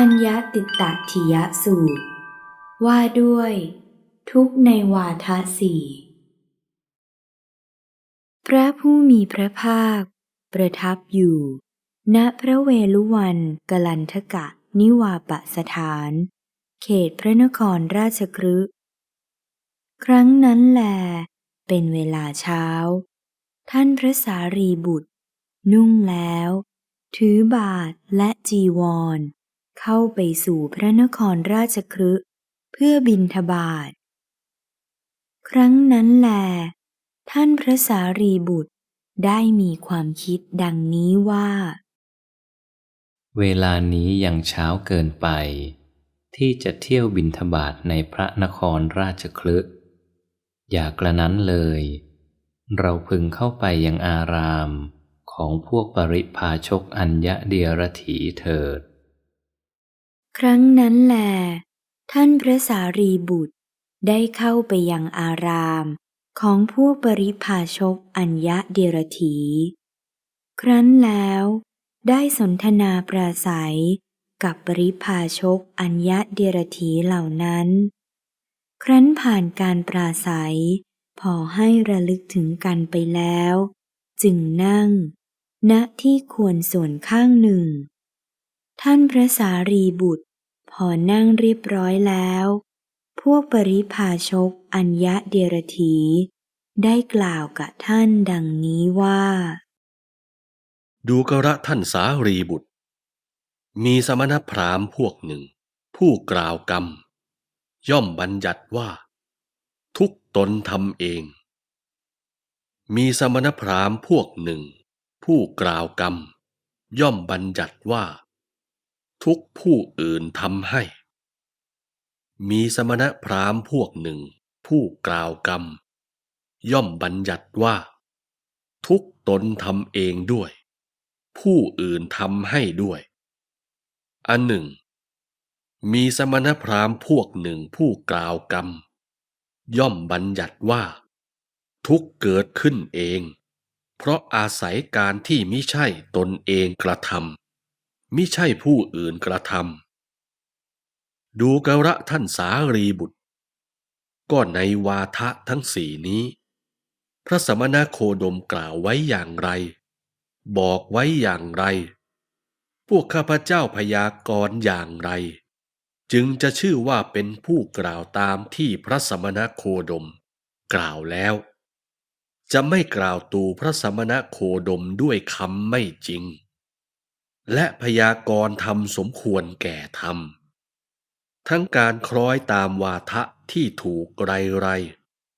อัญญติตทิยสูตร ว่าด้วย ทุกในวาทะสี่พระผู้มีพระภาค ประทับอยู่ ณพระเวลุวันกลันทกะนิวาปสถาน เขตพระนครราชกฤห์ครั้งนั้นแล เป็นเวลาเช้า ท่านพระสารีบุตร นุ่งแล้ว ถือบาทและจีวร เข้าไปสู่พระนครราชคฤห์เพื่อบินทบาท ครั้งนั้นแล ท่านพระสารีบุตรได้มีความคิดดังนี้ว่า เวลานี้ยังเช้าเกินไป ที่จะเที่ยวบินทบาทในพระนครราชคลึอย่ากระนั้นเลย เราพึงเข้าไปยังอารามของพวกปริพาชกอัญญะเดียรถีเถิด ครั้งนั้นแหลท่านพระสารีบุตรได้เข้าไปยังอารามของพวกปริพาชกอัญญะเดรถี ครั้นแล้วได้สนทนาปราศัยกับปริพาชกอัญญะเดรถีเหล่านั้น ครั้นผ่านการปราศัย พอให้ระลึกถึงกันไปแล้ว จึงนั่ง ณที่ควรส่วนข้างหนึ่ง ท่านพระสารีบุตร พอนั่งเรียบร้อยแล้ว พวกปริพาชกอัญญะเดียรถี ได้กล่าวกับท่านดังนี้ว่า ดูกระท่านสารีบุตร มีสมณพราหมณ์พวกหนึ่ง ผู้กล่าวกรรม ย่อมบัญญัติว่า ทุกตนทำเอง มีสมณพราหมณ์พวกหนึ่ง ผู้กล่าวกรรม ย่อมบัญญัติว่า ทุกผู้อื่นทำให้ มีสมณพราหมณ์พวกหนึ่ง ผู้กล่าวกรรม ย่อมบัญญัติว่า ทุกตนทำเองด้วย ผู้อื่นทำให้ด้วย อันหนึ่ง มีสมณพราหมณ์พวกหนึ่งผู้กล่าวกรรม ย่อมบัญญัติว่า ทุกเกิดขึ้นเอง เพราะอาศัยการที่มิใช่ตนเองกระทำ มิใช่ผู้อื่นกระทำดูกระท่านสารีบุตร ก็ในวาทะทั้งสี่นี้ พระสมณโคดมกล่าวไว้อย่างไร บอกไว้อย่างไร พวกข้าพเจ้าพยากรณ์อย่างไร จึงจะชื่อว่าเป็นผู้กล่าวตามที่พระสมณโคดม กล่าวแล้ว จะไม่กล่าวตูพระสมณโคดมด้วยคำไม่จริง และพยากรณ์ทำสมควรแก่ธรรม ทั้งการคล้อยตามวาทะที่ถูกไรไร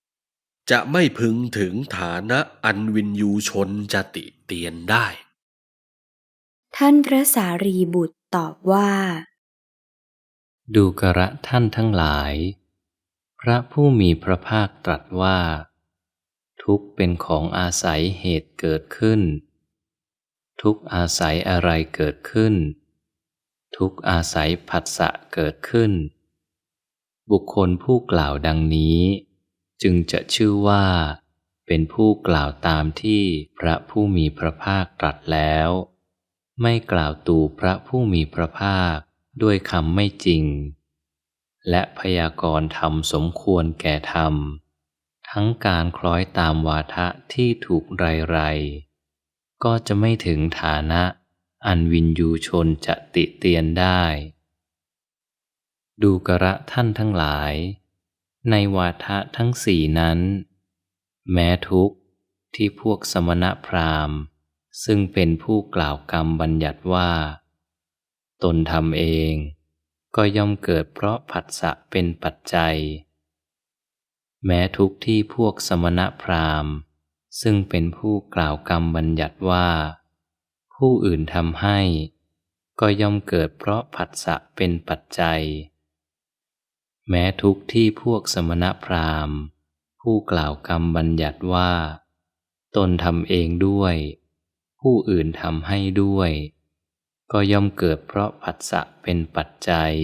ๆจะไม่พึงถึงฐานะอันวินยูชนจะติเตียนได้ ท่านพระสารีบุตรตอบว่า ดูกระท่านทั้งหลาย พระผู้มีพระภาคตรัสว่า ทุกข์เป็นของอาศัยเหตุเกิดขึ้น ทุกอาศัยอะไรเกิดขึ้น ทุกอาศัยผัสสะเกิดขึ้น บุคคลผู้กล่าวดังนี้ จึงจะชื่อว่า เป็นผู้กล่าวตามที่พระผู้มีพระภาคตรัสแล้ว ไม่กล่าวตูพระผู้มีพระภาคด้วยคำไม่จริง และพยากรณ์ธรรมสมควรแก่ธรรม ทั้งการคล้อยตามวาทะที่ถูกไรไรๆ ก็จะไม่ถึงฐานะอันวินยูชนจะติเตียนได้ ดูกระท่านทั้งหลาย ในวาทะทั้งสี่นั้น แม้ทุกข์ที่พวกสมณพราหมณ์ ซึ่งเป็นผู้กล่าวกรรมบัญญัติว่า ตนทำเองก็ย่อมเกิดเพราะผัสสะเป็นปัจจัย แม้ทุกข์ที่พวกสมณพราหมณ์ ซึ่งเป็นผู้กล่าวกรรมบัญญัติว่า ผู้อื่นทำให้ ก็ย่อมเกิดเพราะผัสสะเป็นปัจจัย แม้ทุกที่พวกสมณพราหมณ์ ผู้กล่าวกรรมบัญญัติว่า ตนทำเองด้วย ผู้อื่นทำให้ด้วย ก็ย่อมเกิดเพราะผัสสะเป็นปัจจัย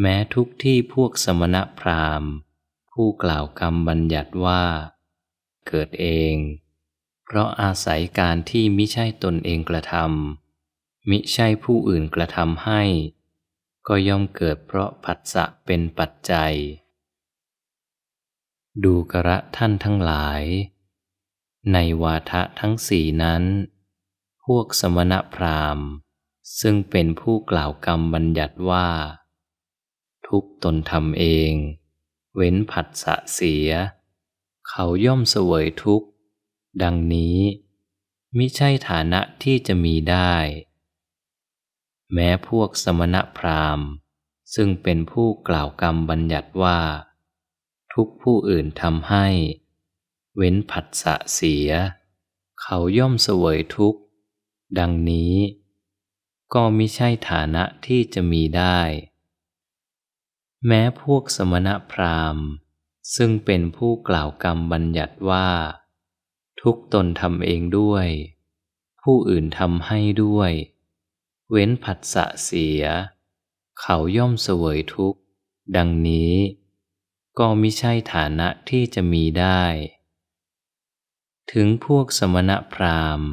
แม้ทุกที่พวกสมณพราหมณ์ ผู้กล่าวกรรมบัญญัติว่า เกิดเอง เพราะอาศัยการที่มิใช่ตนเองกระทำมิใช่ผู้อื่นกระทำให้ ก็ย่อมเกิดเพราะผัสสะเป็นปัจจัย ดูกระท่านทั้งหลาย ในวาทะทั้งสี่นั้น พวกสมณพราหมณ์ ซึ่งเป็นผู้กล่าวกรรมบัญญัติว่า ทุกตนทำเอง เว้นผัสสะเสีย เขาย่อมเสวยทุกข์ ดังนี้มิใช่ฐานะที่จะมีได้ แม้พวกสมณพราหมณ์ ซึ่งเป็นผู้กล่าวกรรมบัญญัติว่า ทุกผู้อื่นทำให้ เว้นผัสสะเสีย เขาย่อมเสวยทุกข์ ดังนี้ ก็มิใช่ฐานะที่จะมีได้ แม้พวกสมณพราหมณ์ ซึ่งเป็นผู้กล่าวกรรมบัญญัติว่า ทุกตนทำเองด้วย ผู้อื่นทำให้ด้วย เว้นผัสสะเสีย เขาย่อมเสวยทุกข์ ดังนี้ ก็มิใช่ฐานะที่จะมีได้ ถึงพวกสมณพราหมณ์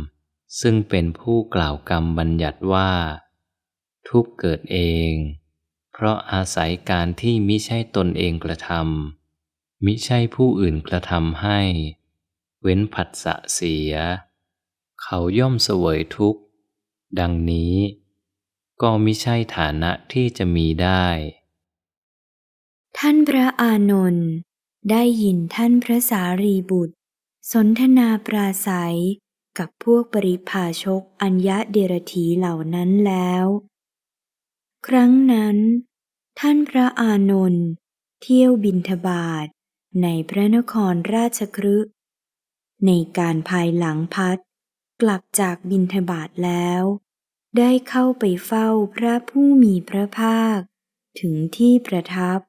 ซึ่งเป็นผู้กล่าวกรรมบัญญัติว่า ทุกข์เกิดเอง เพราะอาศัยการที่มิใช่ตนเองกระทำ มิใช่ผู้อื่นกระทำให้ เว้นผัสสะเสีย เขาย่อมเสวยทุกข์ ดังนี้ ก็มิใช่ฐานะที่จะมีได้ ท่านพระอานนท์ได้ยินท่านพระสารีบุตร สนทนาปราศัยกับพวกปริพาชกอัญญะเดรธีเหล่านั้นแล้ว ครั้งนั้น ท่านพระอานนท์เที่ยวบินทบาท ในพระนครราชครึในการภายหลังพัด กลับจากบินทบาทแล้ว ได้เข้าไปเฝ้าพระผู้มีพระภาค ถึงที่ประทับ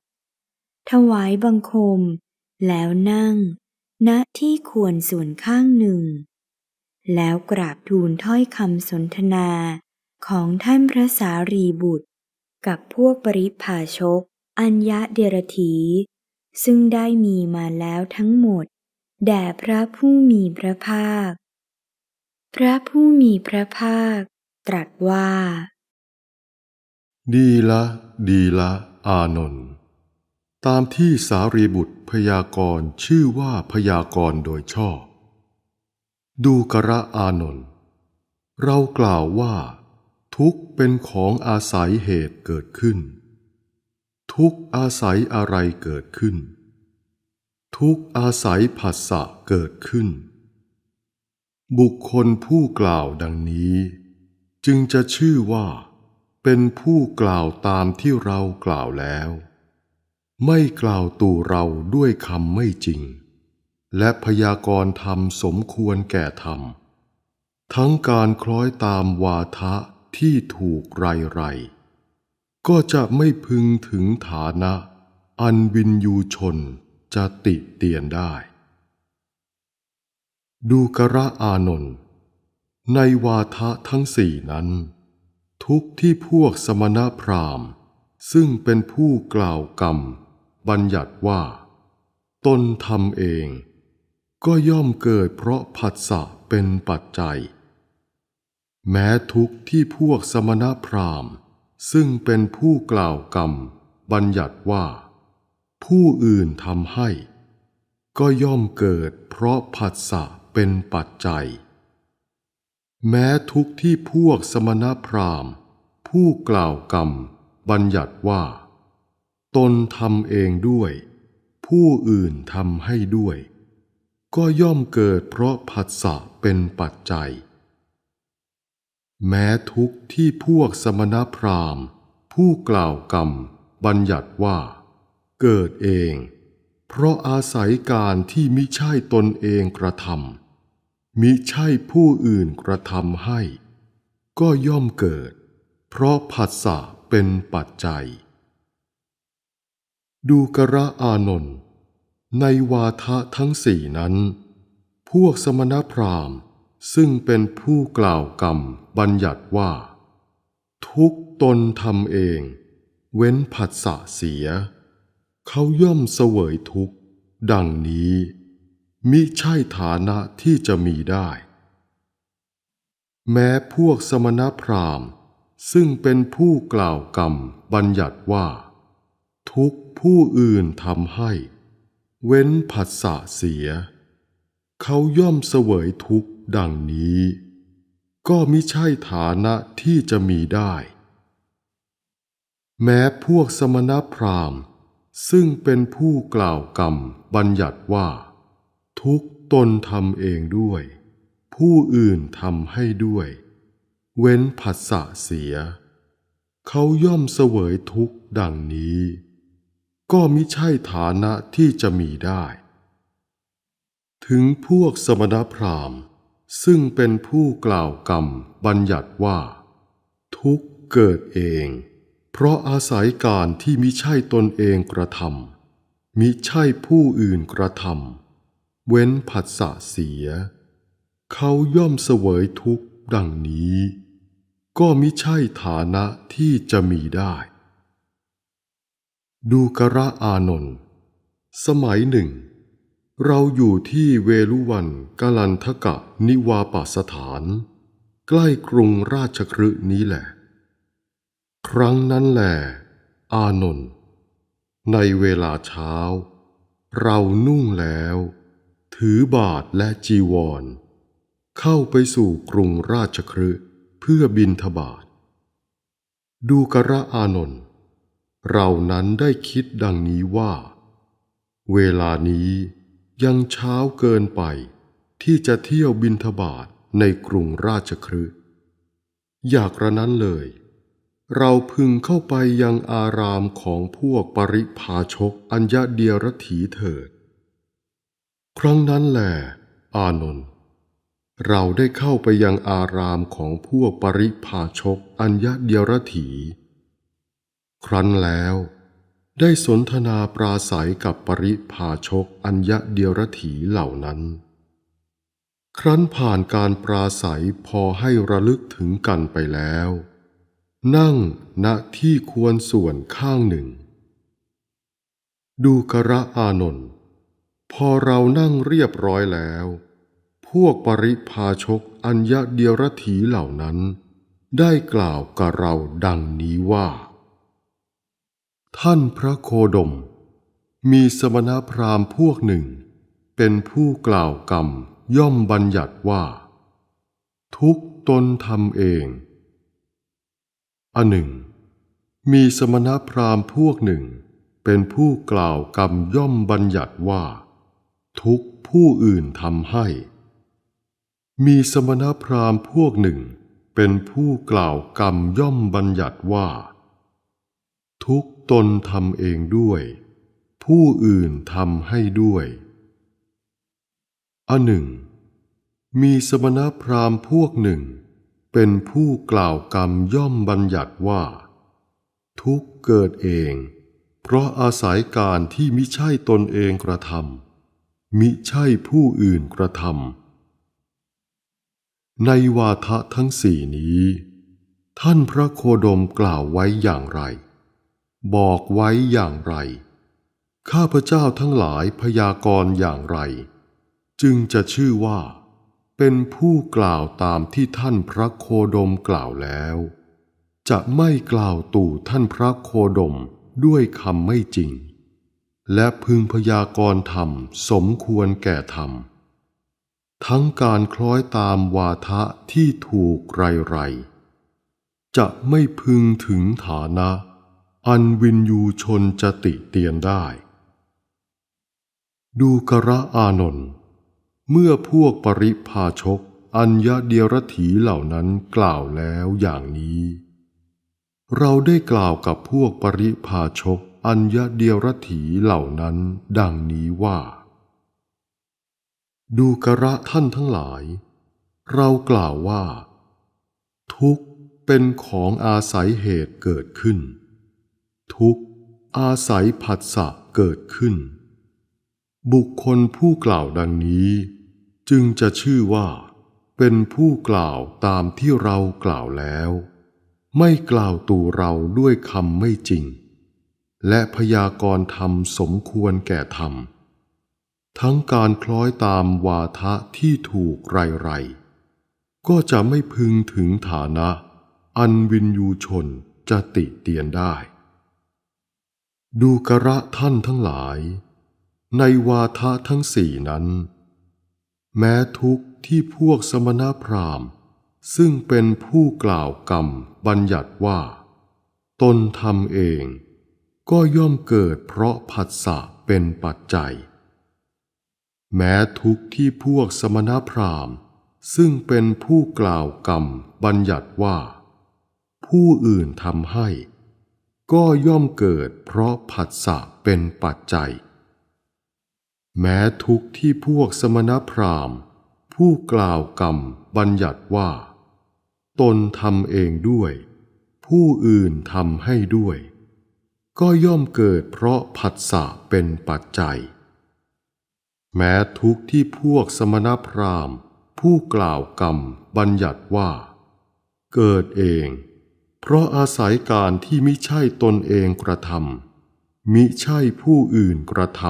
ถวายบังคม แล้วนั่ง ณที่ควรส่วนข้างหนึ่ง แล้วกราบทูลถ้อยคำสนทนาของท่านพระสารีบุตร กับพวกปริพาชก อัญญะเดรธี ซึ่งได้มีมาแล้วทั้งหมด แด่พระผู้มีพระภาค พระผู้มีพระภาค ตรัสว่า ดีละ ดีละอานนท์ตามที่สารีบุตรพยากรณ์ชื่อว่าพยากรณ์โดยชอบ ดูกระอานนท์เรากล่าวว่า ทุกเป็นของอาศัยเหตุเกิดขึ้น ทุกอาศัยอะไรเกิดขึ้น ทุกอาศัยผัสสะเกิดขึ้น บุคคลผู้กล่าวดังนี้ จึงจะชื่อว่า เป็นผู้กล่าวตามที่เรากล่าวแล้ว ไม่กล่าวตู่เราด้วยคำไม่จริง และพยากรณ์ธรรมสมควรแก่ธรรม ทั้งการคล้อยตามวาทะที่ถูกไรไร ก็จะไม่พึงถึงฐานะ อันวินยูชนจะติเตียนได้ ดูกระอานนท์ในวาทะทั้งสี่นั้น ทุกที่พวกสมณพราหมณ์ ซึ่งเป็นผู้กล่าวกรรม บัญญัติว่า ตนทำเอง ก็ย่อมเกิดเพราะผัสสะเป็นปัจจัย แม้ทุกที่พวกสมณพราหมณ์ ซึ่งเป็นผู้กล่าวกรรม บัญญัติว่า ผู้อื่นทำให้ ก็ย่อมเกิดเพราะผัสสะเป็นปัจจัย แม้ทุกที่พวกสมณพราหมณ์ ผู้กล่าวกรรม บัญญัติว่า ตนทำเองด้วย ผู้อื่นทำให้ด้วย ก็ย่อมเกิดเพราะผัสสะเป็นปัจจัย แม้ทุกที่พวกสมณพราหมณ์ ผู้กล่าวกรรม บัญญัติว่า เกิดเอง เพราะอาศัยการที่มิใช่ตนเองกระทำมิใช่ผู้อื่นกระทำให้ ก็ย่อมเกิด เพราะผัสสะเป็นปัจจัย ดูกระอานนท์ในวาทะทั้งสี่นั้น พวกสมณพราหมณ์ ซึ่งเป็นผู้กล่าวกรรมบัญญัติว่า ทุกตนทำเอง เว้นผัสสะเสีย เขาย่อมเสวยทุกข์ ดังนี้ มิใช่ฐานะที่จะมีได้ แม้พวกสมณพราหมณ์ ซึ่งเป็นผู้กล่าวกรรมบัญญัติว่า ทุกผู้อื่นทำให้ เว้นผัสสะเสีย เขาย่อมเสวยทุกข์ดังนี้ ก็มิใช่ฐานะที่จะมีได้ แม้พวกสมณพราหมณ์ ซึ่งเป็นผู้กล่าวกรรมบัญญัติว่า ทุกตนทำเองด้วย ผู้อื่นทำให้ด้วย เว้นผัสสะเสีย เขาย่อมเสวยทุกข์ดังนี้ ก็มิใช่ฐานะที่จะมีได้ ถึงพวกสมณพราหมณ์ ซึ่งเป็นผู้กล่าวกรรมบัญญัติว่า ทุกเกิดเอง เพราะอาศัยการที่มิใช่ตนเองกระทำมิใช่ผู้อื่นกระทำเว้นผัสสะเสีย เขาย่อมเสวยทุกข์ดังนี้ ก็มิใช่ฐานะที่จะมีได้ดูกระอานนท์สมัยหนึ่ง เราอยู่ที่เวลุวันกาลันทกะนิวาปสถาน ใกล้กรุงราชคฤห์นี้แหละ ครั้งนั้นแหละอานนท์ในเวลาเช้า เรานุ่งแล้ว ถือบาทและจีวร เข้าไปสู่กรุงราชคฤห์เพื่อบินทบาท ดูกระอานนท์เรานั้นได้คิดดังนี้ว่า เวลานี้ ยังเช้าเกินไป ที่จะเที่ยวบินทบาทในกรุงราชคฤห์อยากระนั้นเลย เราพึงเข้าไปยังอารามของพวกปริพาชกอัญญเดียรถีเถิด ครั้งนั้นแหละอานนท์เราได้เข้าไปยังอารามของพวกปริพาชกอัญญเดียรถี ครั้นแล้ว ได้สนทนาปราศัยกับปริพาชกอัญญเดียรถีเหล่านั้น ครั้นผ่านการปราศัยพอให้ระลึกถึงกันไปแล้ว นั่งณที่ควรส่วนข้างหนึ่ง ดูกระอานนท์พอเรานั่งเรียบร้อยแล้ว พวกปริพาชกอัญญเดียรถีเหล่านั้น ได้กล่าวกับเราดังนี้ว่า ท่านพระโคดม มีสมณพราหมณ์พวกหนึ่ง เป็นผู้กล่าวกรรมย่อมบัญญัติว่า ทุกตนทำเองอันหนึ่ง มีสมณพราหมณ์พวกหนึ่ง เป็นผู้กล่าวกรรมย่อมบัญญัติว่า ทุกผู้อื่นทำให้ มีสมณพราหมณ์พวกหนึ่ง เป็นผู้กล่าวกรรมย่อมบัญญัติว่า ทุก ตนทำเองด้วย ผู้อื่นทำให้ด้วยอันหนึ่ง มีสมณพราหมณ์พวกหนึ่ง เป็นผู้กล่าวกรรมย่อมบัญญัติว่า ทุกเกิดเอง เพราะอาศัยการที่มิใช่ตนเองกระทำมิใช่ผู้อื่นกระทำในวาทะทั้งสี่นี้ ท่านพระโคดมกล่าวไว้อย่างไร บอกไว้อย่างไร ข้าพเจ้าทั้งหลายพยากรณ์อย่างไร จึงจะชื่อว่า เป็นผู้กล่าวตามที่ท่านพระโคดมกล่าวแล้ว จะไม่กล่าวตู่ท่านพระโคดมด้วยคำไม่จริง และพึงพยากรณ์ธรรมสมควรแก่ธรรม ทั้งการคล้อยตามวาทะที่ถูกไรไรๆจะไม่พึงถึงฐานะ อันวินยูชนจะติเตียนได้ ดูกระอานนท์เมื่อพวกปริพาชก อัญญเดียรถีเหล่านั้นกล่าวแล้วอย่างนี้ เราได้กล่าวกับพวกปริพาชก อัญญเดียรถีเหล่านั้นดังนี้ว่า ดูกระท่านทั้งหลาย เรากล่าวว่า ทุกข์เป็นของอาศัยเหตุเกิดขึ้น ทุกข์ อาศัยผัสสะเกิดขึ้น บุคคลผู้กล่าวดังนี้ จึงจะชื่อว่า เป็นผู้กล่าวตามที่เรากล่าวแล้ว ไม่กล่าวตูเราด้วยคำไม่จริง และพยากรณ์ธรรมสมควรแก่ธรรม ทั้งการคล้อยตามวาทะที่ถูกไรไรก็จะไม่พึงถึงฐานะ อันวินยูชนจะติเตียนได้ ดูกระท่านทั้งหลาย ในวาทะทั้งสี่นั้น แม้ทุกข์ที่พวกสมณพราหมณ์ ซึ่งเป็นผู้กล่าวกรรมบัญญัติว่า ตนทำเองก็ย่อมเกิดเพราะผัสสะเป็นปัจจัย แม้ทุกข์ที่พวกสมณพราหมณ์ ซึ่งเป็นผู้กล่าวกรรมบัญญัติว่า ผู้อื่นทำให้ ก็ย่อมเกิดเพราะผัสสะเป็นปัจจัย แม้ทุกข์ที่พวกสมณพราหมณ์ ผู้กล่าวกรรมบัญญัติว่า ตนทำเองด้วย ผู้อื่นทำให้ด้วย ก็ย่อมเกิดเพราะผัสสะเป็นปัจจัย แม้ทุกข์ที่พวกสมณพราหมณ์ ผู้กล่าวกรรมบัญญัติว่า เกิดเอง เพราะอาศัยการที่มิใช่ตนเองกระทำมิใช่ผู้อื่นกระท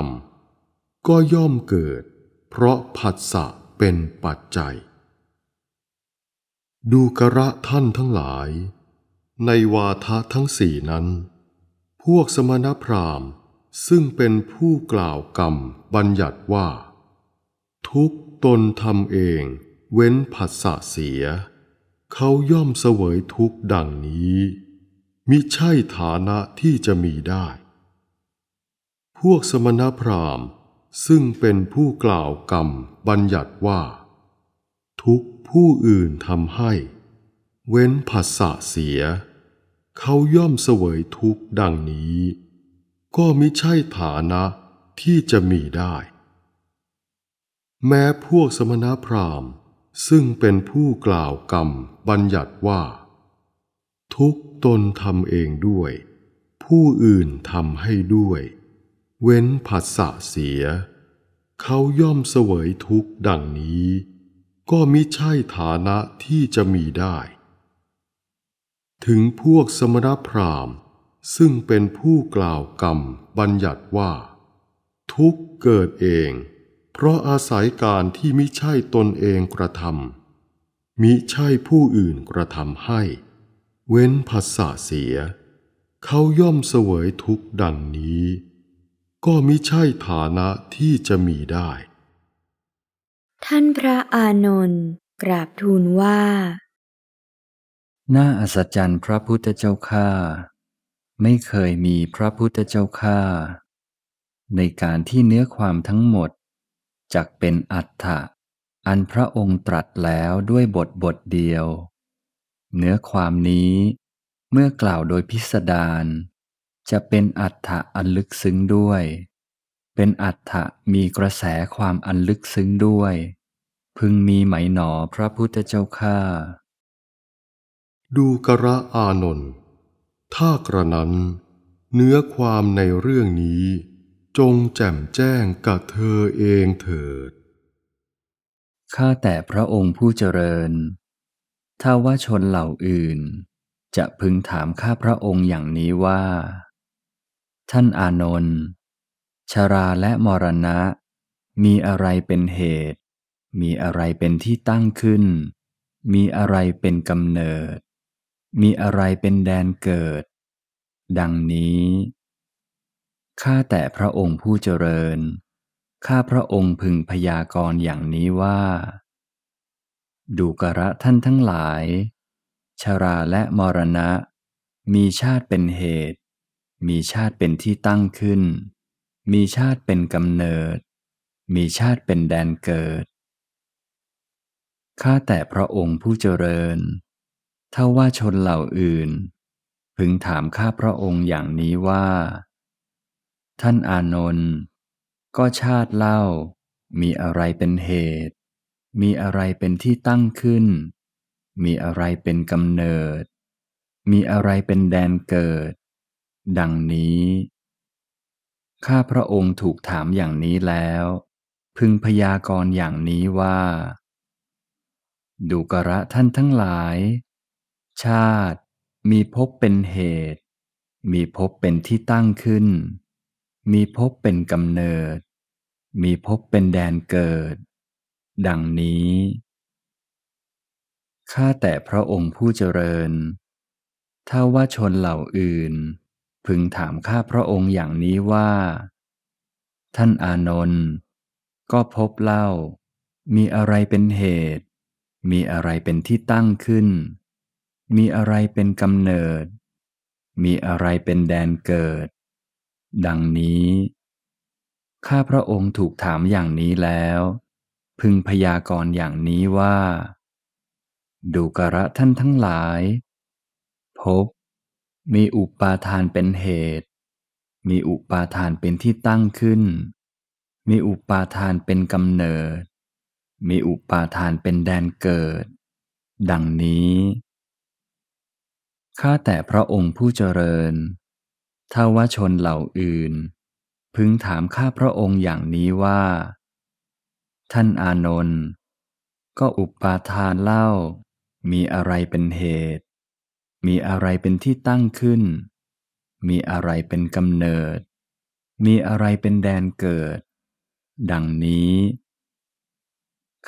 ำก็ย่อมเกิด เพราะผัสสะเป็นปัจจัย ดูกระท่านทั้งหลาย ในวาทะทั้งสี่นั้น พวกสมณพราหมณ์ซึ่งเป็นผู้กล่าวกรรมบัญญัติว่า ทุกตนทำเองเว้นผัสสะเสีย เขาย่อมเสวยทุกข์ดังนี้มิใช่ฐานะที่จะมีได้ พวกสมณพราหมณ์ซึ่งเป็นผู้กล่าวกรรมบัญญัติว่า ทุกผู้อื่นทำให้ เว้นผัสสะเสีย เขาย่อมเสวยทุกข์ดังนี้ ก็มิใช่ฐานะที่จะมีได้ แม้พวกสมณพราหมณ์ ซึ่งเป็นผู้กล่าวกรรมบัญญัติว่า ทุกตนทำเองด้วย ผู้อื่นทำให้ด้วย เว้นผัสสะเสีย เขาย่อมเสวยทุกข์ดังนี้ ก็มิใช่ฐานะที่จะมีได้ ถึงพวกสมณพราหมณ์ ซึ่งเป็นผู้กล่าวกรรมบัญญัติว่า ทุกเกิดเอง เพราะอาศัยการที่มิใช่ตนเองกระทำมิใช่ผู้อื่นกระทำให้ เว้นภาษาเสีย เขาย่อมเสวยทุกข์ดังนี้ ก็มิใช่ฐานะที่จะมีได้ ท่านพระอานนท์กราบทูลว่า น่าอัศจรรย์พระพุทธเจ้าข้าไม่เคยมีพระพุทธเจ้าข้าในการที่เนื้อความทั้งหมด จักเป็นอัฏฐะอันพระองค์ตรัสแล้วด้วยบทบทเดียว เนื้อความนี้เมื่อกล่าวโดยพิสดารจะเป็นอัฏฐะอันลึกซึ้งด้วย เป็นอัฏฐะมีกระแสความอันลึกซึ้งด้วย พึงมีไหมหนอพระพุทธเจ้าข้าดูกระอานนท์ถ้ากระนั้น เนื้อความในเรื่องนี้ จงแจ่มแจ้งกับเธอเองเถิด ข้าแต่พระองค์ผู้เจริญ ถ้าว่าชนเหล่าอื่น จะพึงถามข้าพระองค์อย่างนี้ว่า ท่านอานนท์ชราและมรณะ มีอะไรเป็นเหตุ มีอะไรเป็นที่ตั้งขึ้น มีอะไรเป็นกำเนิด มีอะไรเป็นแดนเกิด ดังนี้ ข้าแต่พระองค์ผู้เจริญ ข้าพระองค์พึงพยากรณ์อย่างนี้ว่า ดูกระท่านทั้งหลาย ชราและมรณะ มีชาติเป็นเหตุ มีชาติเป็นที่ตั้งขึ้น มีชาติเป็นกำเนิด มีชาติเป็นแดนเกิด ข้าแต่พระองค์ผู้เจริญ ถ้าว่าชนเหล่าอื่น พึงถามข้าพระองค์อย่างนี้ว่า ท่านอานนท์ก็ชาติเล่า มีอะไรเป็นเหตุ มีอะไรเป็นที่ตั้งขึ้น มีอะไรเป็นกำเนิด มีอะไรเป็นแดนเกิด ดังนี้ ข้าพระองค์ถูกถามอย่างนี้แล้ว พึงพยากรณ์อย่างนี้ว่า ดูกระท่านทั้งหลาย ชาติมีภพเป็นเหตุ มีภพเป็นที่ตั้งขึ้น มีภพเป็นกำเนิด มีภพเป็นแดนเกิด ดังนี้ ข้าแต่พระองค์ผู้เจริญ ถ้าว่าชนเหล่าอื่น พึงถามข้าพระองค์อย่างนี้ว่า ท่านอานนท์ก็พบเล่า มีอะไรเป็นเหตุ มีอะไรเป็นที่ตั้งขึ้น มีอะไรเป็นกำเนิด มีอะไรเป็นแดนเกิด ดังนี้ ข้าพระองค์ถูกถามอย่างนี้แล้ว พึงพยากรณ์อย่างนี้ว่า ดูกระท่านทั้งหลาย พบ มีอุปาทานเป็นเหตุ มีอุปาทานเป็นที่ตั้งขึ้น มีอุปาทานเป็นกำเนิด มีอุปาทานเป็นแดนเกิด ดังนี้ข้าแต่พระองค์ผู้เจริญ ถ้าว่าชนเหล่าอื่น พึงถามข้าพระองค์อย่างนี้ว่า ท่านอานนท์ก็อุปาทานเล่า มีอะไรเป็นเหตุ มีอะไรเป็นที่ตั้งขึ้น มีอะไรเป็นกำเนิด มีอะไรเป็นแดนเกิด ดังนี้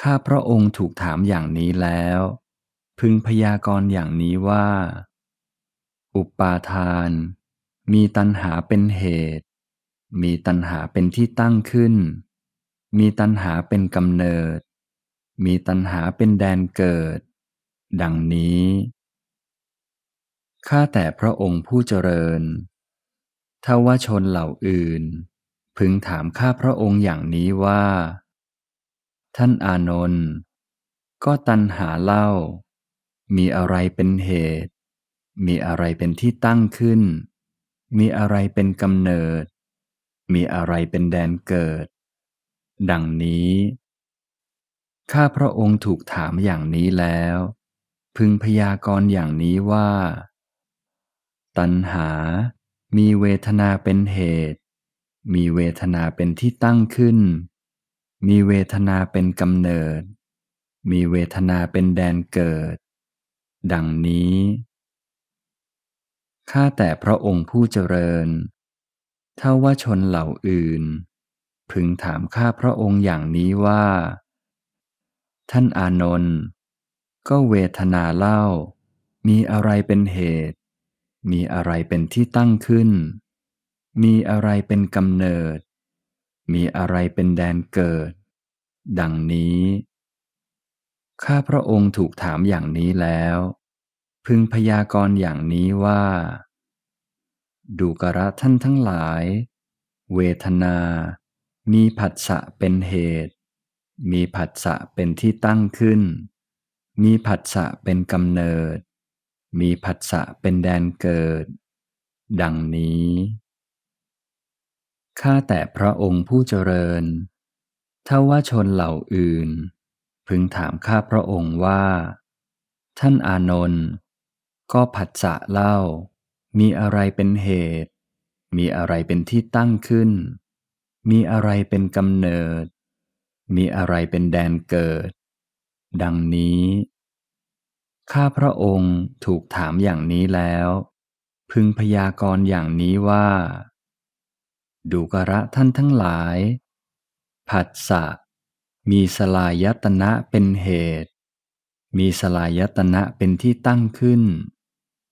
ข้าพระองค์ถูกถามอย่างนี้แล้ว พึงพยากรณ์อย่างนี้ว่า อุปาทาน มีตัณหาเป็นเหตุ มีตัณหาเป็นที่ตั้งขึ้น มีตัณหาเป็นกำเนิด มีตัณหาเป็นแดนเกิด ดังนี้ ข้าแต่พระองค์ผู้เจริญถ้าว่าชนเหล่าอื่น พึงถามข้าพระองค์อย่างนี้ว่า ท่านอานนท์ก็ตัณหาเล่า มีอะไรเป็นเหตุ มีอะไรเป็นที่ตั้งขึ้น มีอะไรเป็นกำเนิด มีอะไรเป็นแดนเกิด ดังนี้ ข้าพระองค์ถูกถามอย่างนี้แล้ว พึงพยากรณ์อย่างนี้ว่า ตัณหา มีเวทนาเป็นเหตุ มีเวทนาเป็นที่ตั้งขึ้น มีเวทนาเป็นกำเนิด มีเวทนาเป็นแดนเกิด ดังนี้ ข้าแต่พระองค์ผู้เจริญ ถ้าว่าชนเหล่าอื่น พึงถามข้าพระองค์อย่างนี้ว่า ท่านอานนท์ก็เวทนาเล่า มีอะไรเป็นเหตุ มีอะไรเป็นที่ตั้งขึ้น มีอะไรเป็นกำเนิด มีอะไรเป็นแดนเกิด ดังนี้ ข้าพระองค์ถูกถามอย่างนี้แล้ว พึงพยากรณ์อย่างนี้ว่า ดูกระท่านทั้งหลาย เวทนา มีผัสสะเป็นเหตุ มีผัสสะเป็นที่ตั้งขึ้น มีผัสสะเป็นกำเนิด มีผัสสะเป็นแดนเกิด ดังนี้ข้าแต่พระองค์ผู้เจริญ ถ้าว่าชนเหล่าอื่น พึงถามข้าพระองค์ว่า ท่านอานนท์ ก็ผัสสะเล่า มีอะไรเป็นเหตุ มีอะไรเป็นที่ตั้งขึ้น มีอะไรเป็นกำเนิด มีอะไรเป็นแดนเกิด ดังนี้ ข้าพระองค์ถูกถามอย่างนี้แล้ว พึงพยากรณ์อย่างนี้ว่า ดูกระท่านทั้งหลาย ผัสสะมีสลายตนะเป็นเหตุ มีสลายตนะเป็นที่ตั้งขึ้น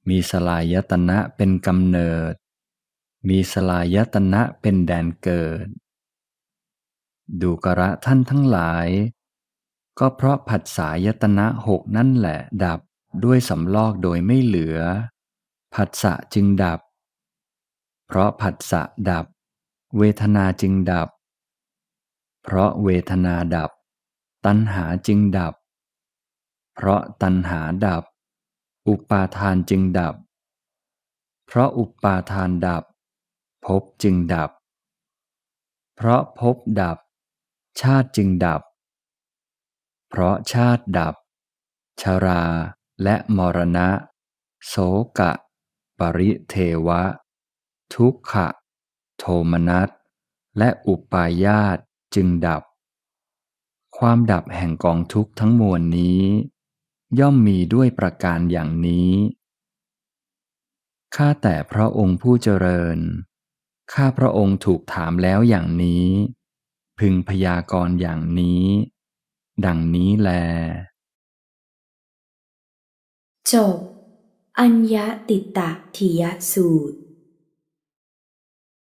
มีสลายตนะเป็นกำเนิด มีสลายตนะเป็นแดนเกิด ดูกระท่านทั้งหลาย ก็เพราะผัสสายตนะหกนั่นแหละดับด้วยสำลอกโดยไม่เหลือ ผัสสะจึงดับ เพราะผัสสะดับ เวทนาจึงดับ เพราะเวทนาดับ ตัณหาจึงดับ เพราะตัณหาดับ อุปาทานจึงดับ เพราะอุปาทานดับภพจึงดับ เพราะภพดับ ชาติจึงดับ เพราะชาติดับ ชราและมรณะ โสกะ ปริเทวะ ทุกขะ โทมนัสและอุปาญาตจึงดับ ความดับแห่งกองทุกข์ทั้งมวลนี้ ย่อมมีด้วยประการอย่างนี้ ข้าแต่พระองค์ผู้เจริญ ข้าพระองค์ถูกถามแล้วอย่างนี้ พึงพยากรณ์อย่างนี้ ดังนี้แล จบ อัญญติตะทิยสูตร